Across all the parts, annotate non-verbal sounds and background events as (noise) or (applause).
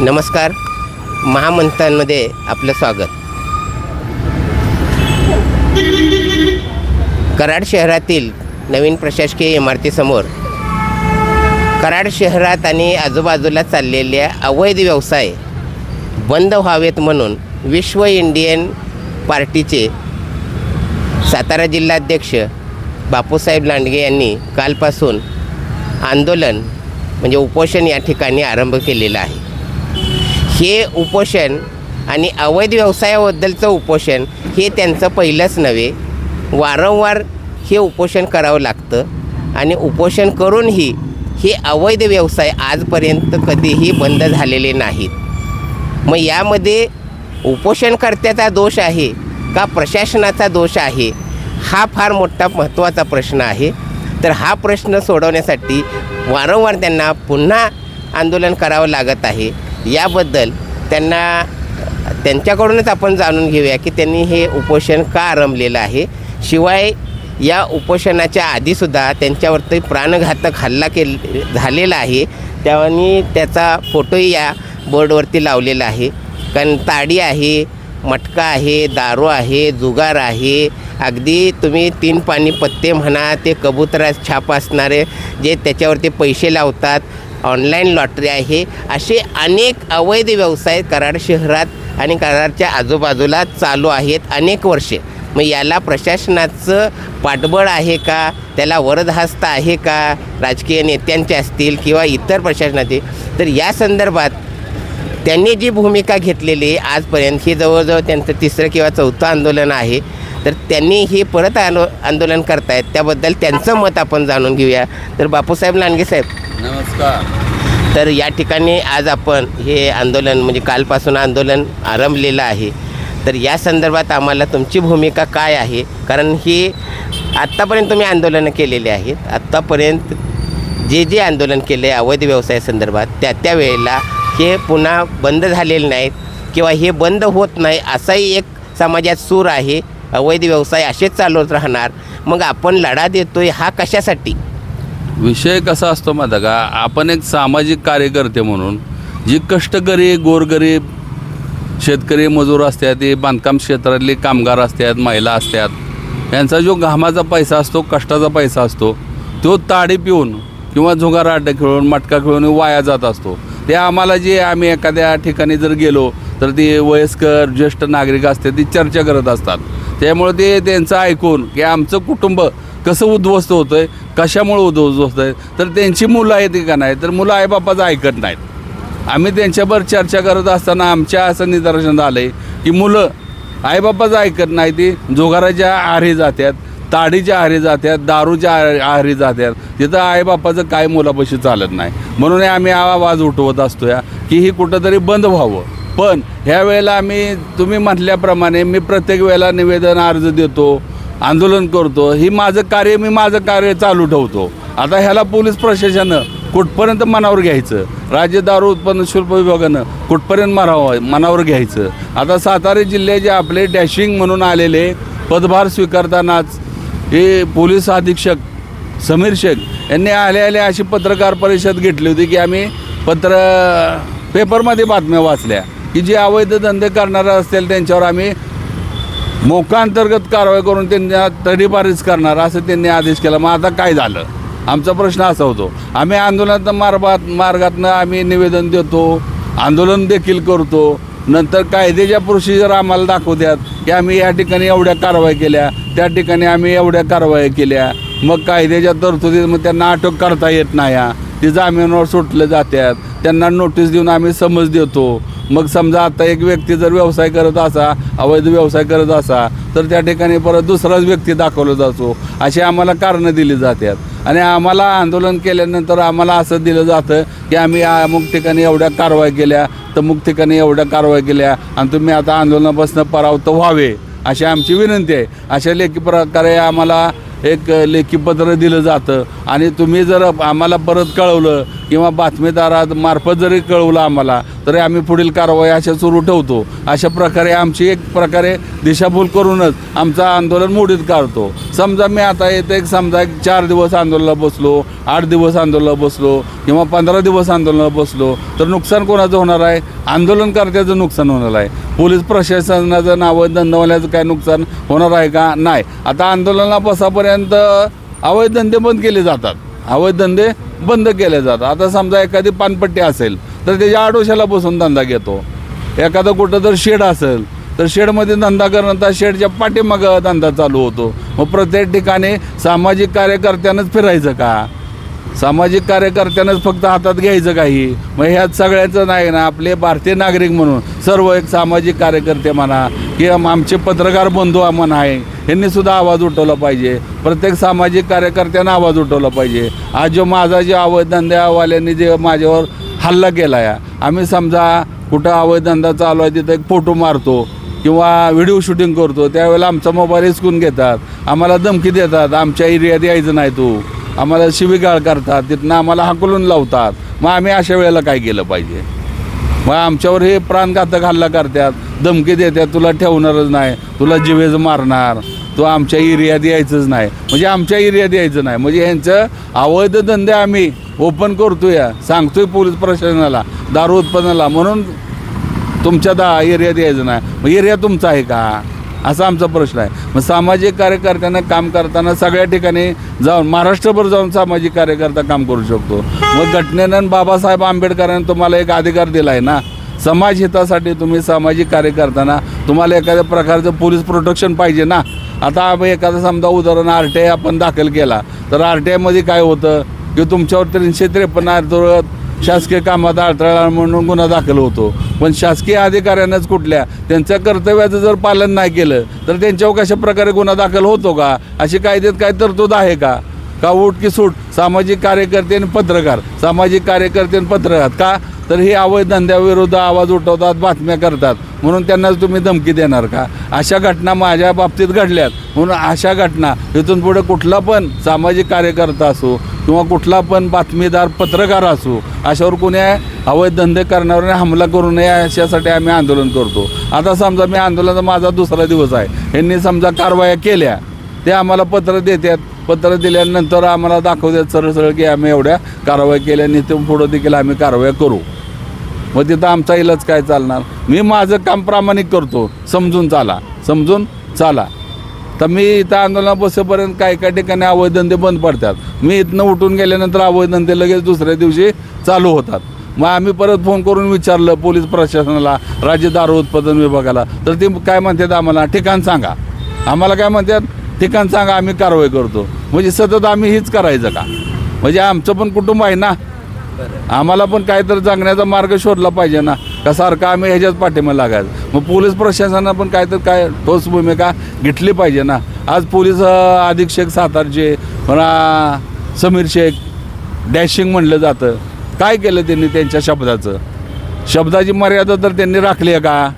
नमस्कार. महामंथांमध्ये आपलं स्वागत. कराड शहरातील नवीन प्रशासकीय इमारतीसमोर कराड शहरात आणि आजूबाजूला चाललेल्या अवैध व्यवसाय बंद व्हावेत म्हणून विश्व इंडियन पार्टीचे सातारा जिल्हाध्यक्ष बापूसाहेब लांडगे यांनी कालपासून आंदोलन म्हणजे उपोषण या ठिकाणी आरंभ केलेला आहे. हे उपोषण आणि अवैध व्यवसायाबद्दलचं उपोषण हे त्यांचं पहिलंच नव्हे. वारंवार हे उपोषण करावं लागतं आणि उपोषण करूनही हे अवैध व्यवसाय आजपर्यंत कधीही बंद झालेले नाहीत. मग यामध्ये उपोषणकर्त्याचा दोष आहे का प्रशासनाचा दोष आहे? हा फार मोठा महत्त्वाचा प्रश्न आहे. तर हा प्रश्न सोडवण्यासाठी वारंवार त्यांना पुन्हा आंदोलन करावं लागत आहे. याबद्दल त्यांना त्यांच्याकडूनच आपण जाणून घेऊया की त्यांनी हे उपोषण का आरंभलेलं आहे. शिवाय या उपोषणाच्या आधीसुद्धा त्यांच्यावरती प्राणघातक हल्ला केल झालेला आहे. त्यानी त्याचा फोटोही या बोर्डवरती लावलेला आहे. कारण ताडी आहे मटका आहे दारू आहे जुगार आहे. अगदी तुम्ही तीन पाणी पत्ते म्हणा ते कबुतरा छाप असणारे जे त्याच्यावरती पैसे लावतात ऑनलाईन लॉटरी आहे. असे अनेक अवैध व्यवसाय कराड शहरात आणि कराडच्या आजूबाजूला चालू आहेत अनेक वर्षे. मग याला प्रशासनाचं पाठबळ आहे का? त्याला वरदहस्त आहे का? राजकीय नेत्यांचे असतील किंवा इतर प्रशासनाचे? तर या संदर्भात त्यांनी जी भूमिका घेतलेली आहे आजपर्यंत ही जवळजवळ त्यांचं तिसरं किंवा चौथं आंदोलन आहे. तर त्यांनी हे परत आलो आंदोलन करतायत. त्याबद्दल त्यांचं मत आपण जाणून घेऊया. तर बापूसाहेब लांडगे साहेब नमस्कार. तर या ठिकाणी आज आपण हे आंदोलन म्हणजे कालपासून आंदोलन आरंभलेलं आहे. तर या संदर्भात आम्हाला तुमची भूमिका काय आहे? कारण ही आत्तापर्यंत तुम्ही आंदोलनं केलेली आहेत. आत्तापर्यंत जे जे आंदोलन केले अवैध व्यवसायासंदर्भात त्या त्या वेळेला हे पुन्हा बंद झालेले नाहीत किंवा हे बंद होत नाही असाही एक समाजात सूर आहे. अवैध व्यवसाय असेच चालवत राहणार. मग आपण लढा देतोय हा कशासाठी? विषय कसा असतो माहिती का? आपण एक सामाजिक कार्यकर्ते म्हणून जी कष्टकरी गोरगरीब शेतकरी मजूर असतात ते बांधकाम क्षेत्रातले कामगार असतात महिला असतात यांचा जो घामाचा पैसा असतो कष्टाचा पैसा असतो तो ताडी पिऊन किंवा झुगार अड्डा खेळून मटका खेळून वाया जात असतो. ते आम्हाला जे आम्ही एखाद्या ठिकाणी जर गेलो तर ते वयस्कर ज्येष्ठ नागरिक असतात ती चर्चा करत असतात. त्यामुळे ते त्यांचं ऐकून की आमचं कुटुंब कसं उद्ध्वस्त होतं आहे कशामुळे उद्ध्वस्त आहे तर त्यांची मुलं आहेत का नाही तर मुलं आईबापाचं ऐकत नाहीत. आम्ही त्यांच्यावर चर्चा करत असताना आमच्या असं निदर्शन झालं आहे की मुलं आईबापाचं ऐकत नाही ती जोगाराच्या आहारी जातात ताडीच्या आहारी जातात दारूच्या आहारी आहारी जातात तिथं आईबापाचं काय मुलापाशी चालत नाही. म्हणून आम्ही आवाज उठवत असतो या की ही कुठंतरी बंद व्हावं. पण ह्या वेळेला आम्ही तुम्ही म्हटल्याप्रमाणे मी प्रत्येक वेळेला निवेदन अर्ज देतो. आंदोलन करतो ही माझं कार्य मी माझं कार्य चालू ठेवतो. आता ह्याला पोलीस प्रशासनानं कुठपर्यंत मनावर घ्यायचं? राज्य दारू उत्पन्न शुल्क विभागानं कुठपर्यंत मनावर मनावर घ्यायचं? आता सातारा जिल्ह्याचे आपले डॅशिंग म्हणून आलेले पदभार स्वीकारतानाच हे पोलीस अधीक्षक समीर शेख यांनी आले आले अशी पत्रकार परिषद घेतली होती की आम्ही पत्र पेपरमध्ये बातम्या वाचल्या की जे अवैध धंदे करणारे असतील त्यांच्यावर आम्ही मोकांतर्गत कारवाई करून त्यांना तडीपारीच करणार असं त्यांनी आदेश केला. मग आता काय झालं? आमचा प्रश्न असा होतो. आम्ही आंदोलनात मार्गात मार्गातनं आम्ही निवेदन देतो आंदोलन देखील करतो. नंतर कायद्याच्या प्रोसिजर आम्हाला दाखवतात की आम्ही या ठिकाणी एवढ्या कारवाई केल्या त्या ठिकाणी आम्ही एवढ्या कारवाई केल्या. मग कायद्याच्या तरतुदीत मग त्यांना अटक करता येत नाही. हा. ती जामिनावर सुटले जातात. त्यांना नोटीस देऊन आम्ही समज देतो. मग समजा आता एक व्यक्ती जर व्यवसाय करत असा अवैध व्यवसाय करत असा तर त्या ठिकाणी परत दुसराच व्यक्ती दाखवला जातो. अशी आम्हाला कारणं दिली जातात. आणि आम्हाला आंदोलन केल्यानंतर आम्हाला असं दिलं जातं की आम्ही अमुक ठिकाणी एवढ्या कारवाई केल्या तमुक ठिकाणी एवढ्या कारवाई केल्या आणि तुम्ही आता आंदोलनापासून परावृत्त व्हावे अशी आमची विनंती आहे. अशा लेखी प्रकारे आम्हाला एक लेखी पत्र दिलं जातं. आणि तुम्ही जर आम्हाला परत कळवलं किंवा बातमीदारामार्फत जरी कळवलं आम्हाला तरी आम्ही पुढील कारवाई अशा सुरू ठेवतो. अशा प्रकारे आमची एक प्रकारे दिशाभूल करूनच आमचं आंदोलन मोडीत काढतो. समजा मी आता येते एक समजा एक चार दिवस आंदोलनाला बसलो आठ दिवस आंदोलनाला बसलो किंवा पंधरा दिवस आंदोलनाला बसलो तर नुकसान कोणाचं होणार आहे? आंदोलनकर्त्याचं नुकसान होणार आहे. पोलीस प्रशासनाचं नावं धंदवाल्याचं काय नुकसान होणार आहे का? नाही. आता आंदोलनाला बसापर्यंत अवैध धंदे बंद केले जातात. अवैध धंदे बंद केले जातात. आता समजा एखादी पानपट्टी असेल तर त्याच्या आडोशाला बसून धंदा घेतो. एखादं कुठं जर शेड असेल तर शेडमध्ये धंदा करण्याचा शेडच्या पाठीमागं धंदा चालू होतो. मग प्रत्येक ठिकाणी सामाजिक कार्यकर्त्यानंच फिरायचं का? सामाजिक कार्यकर्त्यानंच फक्त हातात घ्यायचं काही. मग ह्यात सगळ्याचं नाही ना आपले भारतीय नागरिक म्हणून सर्व एक सामाजिक कार्यकर्ते म्हणा किंवा आमचे पत्रकार बंधू म्हणा आहे यांनी सुद्धा आवाज उठवला पाहिजे. प्रत्येक सामाजिक कार्यकर्त्यांना आवाज उठवला पाहिजे. आज जो माझा जे अवैध धंद्यावाल्यांनी जे माझ्यावर हल्ला केला आहे आम्ही समजा कुठं अवैध धंदा चालू आहे तिथं एक फोटो मारतो किंवा व्हिडिओ शूटिंग करतो त्यावेळेला आमचा मोबाईल हिसकून घेतात. आम्हाला धमकी देतात आमच्या एरियात यायचं नाही तू. आम्हाला शिवीगाळ करतात तिथनं आम्हाला हाकलून लावतात. मग आम्ही अशा वेळेला काय केलं पाहिजे? मग आमच्यावर हे प्राणघातक हल्ला करतात. धमकी देतात तुला ठेवणारच नाही तुला जिवेज मारणार. तू आमच्या एरियात यायचंच नाही. म्हणजे आमच्या एरियात यायचं नाही. म्हणजे यांचं अवैध धंदे आम्ही ओपन करतोय. सांगतोय पोलीस प्रशासनाला दारू उत्पन्नाला. म्हणून तुमच्या दा एरियात यायचं नाही. मग एरिया तुमचा आहे का? असा आमचा प्रश्न आहे. मग सामाजिक कार्यकर्त्यांना काम करताना सगळ्या ठिकाणी जाऊन महाराष्ट्रभर जाऊन सामाजिक कार्यकर्ता काम करू शकतो. मग घटनेनं बाबासाहेब आंबेडकरांनी तुम्हाला एक अधिकार दिला आहे ना? समाज हितासाठी तुम्ही सामाजिक कार्य करताना तुम्हाला एखाद्या प्रकारचं पोलीस प्रोटेक्शन पाहिजे ना? आता आम्ही एखादा समजा उदाहरण आर टी आय आपण दाखल केला तर आर टी आयमध्ये काय होतं? की तुमच्यावर तीनशे त्रेपन्न अर्ज शासकीय कामात अडथळा म्हणून गुन्हा दाखल होतो. पण शासकीय अधिकाऱ्यांनाच कुठल्या? त्यांच्या कर्तव्याचं जर पालन नाही केलं तर त्यांच्यावर कशा प्रकारे गुन्हा दाखल होतो का? अशी कायद्यात काय तरतूद आहे का? का उठ की सूट? सामाजिक कार्यकर्ते आणि पत्रकार. सामाजिक कार्यकर्ते आणि पत्रकार का? तर हे अवैध धंद्याविरुद्ध आवाज उठवतात बातम्या करतात. म्हणून त्यांनाच तुम्ही धमकी देणार का? अशा घटना माझ्या बाबतीत घडल्यात. म्हणून अशा घटना इथून पुढे कुठला पण सामाजिक कार्यकर्ता असो किंवा कुठला पण बातमीदार पत्रकार असो अशावर कोणी अवैध धंदे करण्यावर हमला करू नये अशासाठी आम्ही आंदोलन करतो. आता समजा मी आंदोलनाचा माझा दुसरा दिवस आहे. यांनी समजा कारवाया केल्या ते आम्हाला पत्र देतात पत्र दिल्यानंतर आम्हाला दाखवतात सरळ सरळ की आम्ही एवढ्या कारवाई केल्या आणि ते पुढं देखील आम्ही कारवाया करू. मग तिथं आमचा इलाज काय चालणार? मी माझं काम प्रामाणिक करतो. समजून चाला. समजून चाला. तर मी इथं आंदोलनात बसेपर्यंत काही काही ठिकाणी अवैध धंदे बंद पडतात. मी इथनं उठून गेल्यानंतर अवैध धंदे लगेच दुसऱ्या दिवशी चालू होतात. मग आम्ही परत फोन करून विचारलं पोलीस प्रशासनाला राज्य दारू उत्पादन विभागाला. तर ते काय म्हणतात आम्हाला? ठिकाण सांगा. आम्हाला काय म्हणतात? ठिकाण सांगा आम्ही कारवाई करतो. म्हणजे सतत आम्ही हीच करायचं का? म्हणजे आमचं पण कुटुंब आहे ना? आम्हाला पण काहीतरी जगण्याचा मार्ग शोधला पाहिजे ना. का सारखा आम्ही ह्याच्याच पाठिंबा लागायचं. मग पोलीस प्रशासनानं पण काहीतरी काय ठोस भूमिका घेतली पाहिजे ना. आज पोलीस अधीक्षक सातारचे म्हणा समीर शेख डॅशिंग म्हणलं जातं. काय केलं त्यांनी त्यांच्या शब्दाचं? शब्दाची मर्यादा तर त्यांनी राखली आहे का?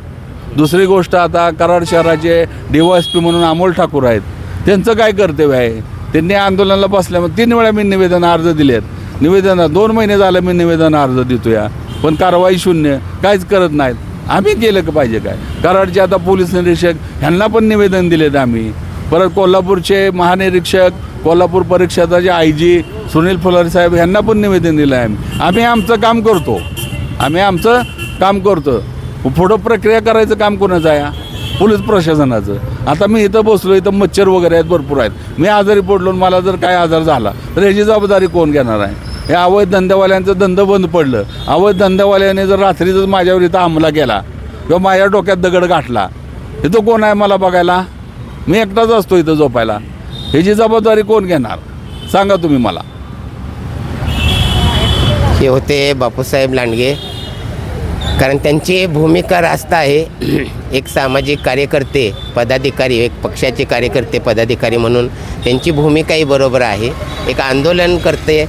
दुसरी गोष्ट आता कराड शहराचे डी पी म्हणून अमोल ठाकूर आहेत. त्यांचं काय कर्तव्य आहे? त्यांनी आंदोलनाला बसल्यामुळे तीन वेळा मी निवेदन अर्ज दिले आहेत निवेदन दोन महिने झालं मी निवेदन अर्ज देतो या पण कारवाई शून्य काहीच करत नाहीत. आम्ही केलं का पाहिजे काय? कराडचे आता पोलीस निरीक्षक ह्यांना पण निवेदन दिलेत आम्ही. परत कोल्हापूरचे महानिरीक्षक कोल्हापूर परीक्षेचा आय जी सुनील फुलारी साहेब ह्यांना पण निवेदन दिलं आहे आम्ही. आम्ही आमचं काम करतो. आम्ही आमचं काम करतो. पुढं प्रक्रिया करायचं काम कोणाचं आहे? पोलीस प्रशासनाचं. आता मी इथं बसलो इथं मच्छर वगैरे आहेत भरपूर आहेत. मी आजारी पडलो मला जर काय आजार झाला तर ह्याची जबाबदारी कोण घेणार आहे? हे अवैध धंद्यावाल्यांचं धंदा बंद पडलं. अवैध धंद्यावाल्याने जर रात्रीच माझ्यावर इथं हमला केला किंवा माझ्या डोक्यात दगड गाठला इथं कोण आहे मला बघायला? मी एकटाच असतो इथं झोपायला. ह्याची जबाबदारी कोण घेणार? सांगा तुम्ही मला. हे होते बापूसाहेब लांडगे. कारण त्यांची भूमिका रास्त आहे. (clears throat) एक सामाजिक कार्यकर्ते पदाधिकारी एक पक्षाचे कार्यकर्ते पदाधिकारी म्हणून त्यांची भूमिकाही बरोबर आहे. एक आंदोलन करते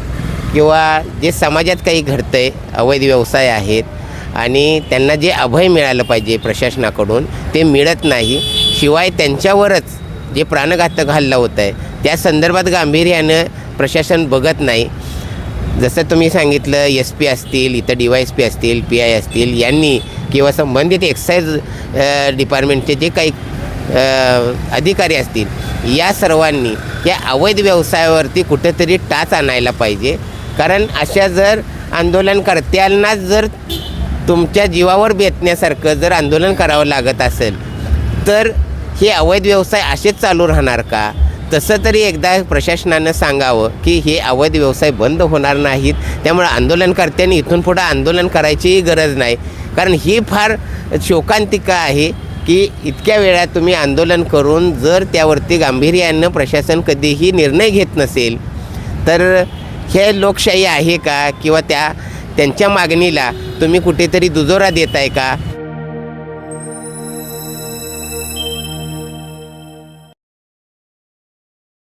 किंवा जे समाजात काही घडतं आहे अवैध व्यवसाय आहेत आणि त्यांना जे अभय मिळालं पाहिजे प्रशासनाकडून ते मिळत नाही. शिवाय त्यांच्यावरच जे प्राणघातक हल्ला होत आहे त्या संदर्भात गांभीर्यानं प्रशासन बघत नाही. जसं तुम्ही सांगितलं एस पी असतील इथं डी वाय एस पी असतील पी आय असतील यांनी किंवा संबंधित एक्साईज डिपार्टमेंटचे जे काही अधिकारी असतील या सर्वांनी या अवैध व्यवसायावरती कुठेतरी टाच आणायला पाहिजे. कारण अशा जर आंदोलनकर्त्यांनाच जर तुमच्या जीवावर बेतण्यासारखं जर आंदोलन करावं लागत असेल तर हे अवैध व्यवसाय असेच चालू राहणार का? तसं तरी एकदा प्रशासनानं सांगावं की हे अवैध व्यवसाय बंद होणार नाहीत. त्यामुळे आंदोलनकर्त्यांनी इथून पुढं आंदोलन करायचीही गरज नाही. कारण ही फार शोकांतिका आहे की इतक्या वेळा तुम्ही आंदोलन करून जर त्यावरती गांभीर्यानं प्रशासन कधीही निर्णय घेत नसेल तर हे लोकशाही आहे का? किंवा त्या त्यांच्या मागणीला तुम्ही कुठेतरी दुजोरा देत आहे का?